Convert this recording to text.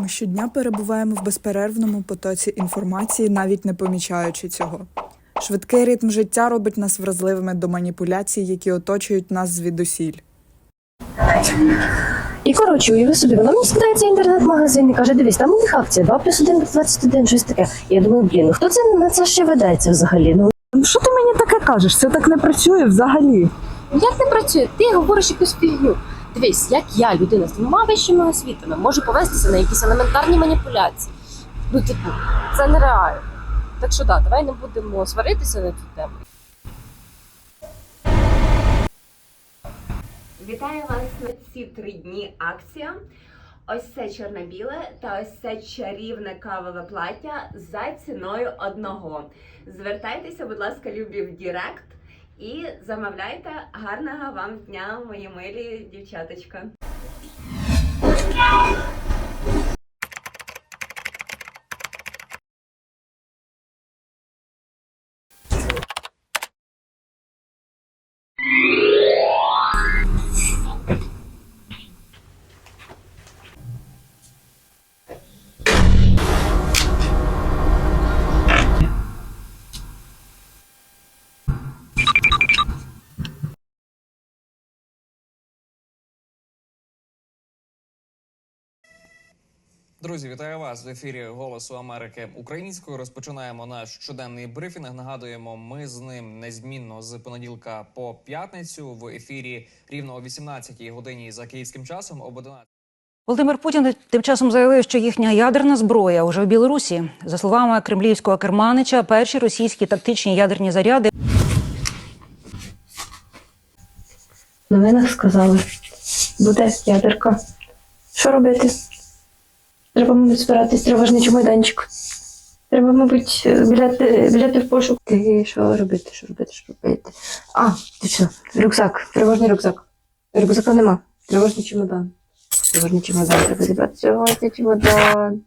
Ми щодня перебуваємо в безперервному потоці інформації, навіть не помічаючи цього. Швидкий ритм життя робить нас вразливими до маніпуляцій, які оточують нас звідусіль. І коротше, уяви собі, вона мені скидається інтернет-магазин і каже: дивись, там у них акція 2 плюс 1 плюс 21, щось таке. Я думаю, блін, ну хто це на це ще ведеться взагалі? Ну Ну що ти мені таке кажеш? Це так не працює взагалі. як не працює? Ти говориш якусь фігню. Дивись, як я, людина з двома вищими освітами, можу повестися на якісь елементарні маніпуляції. Ну, типу, це нереально. Так що да, давай не будемо сваритися на цю тему. Вітаю вас на ці три дні акція. Ось це чорно-біле та ось це чарівне кавове плаття за ціною одного. Звертайтеся, будь ласка, любі в Дірект і замовляйте гарного вам дня, мої милі дівчаточка. Друзі, вітаю вас в ефірі Голосу Америки українською. Розпочинаємо наш щоденний брифінг. Нагадуємо, ми з ним незмінно з понеділка по п'ятницю в ефірі рівно о 18-й годині за київським часом об 11 Володимир Путін тим часом заявив, що їхня ядерна зброя уже в Білорусі. За словами кремлівського керманича, перші російські тактичні ядерні заряди В новинах сказали, буде ядерка. Що робити? Треба, мабуть, збиратись тривожний майданчик. Треба, мабуть, біляти, біляти в пошук. Ти що робити, що робити, що робити? А, що? Рюкзак, тривожний рюкзак. Рюкзака нема. Тривожний чемодан. Тривожний чемодан треба зібрати. Тривожний чемодан.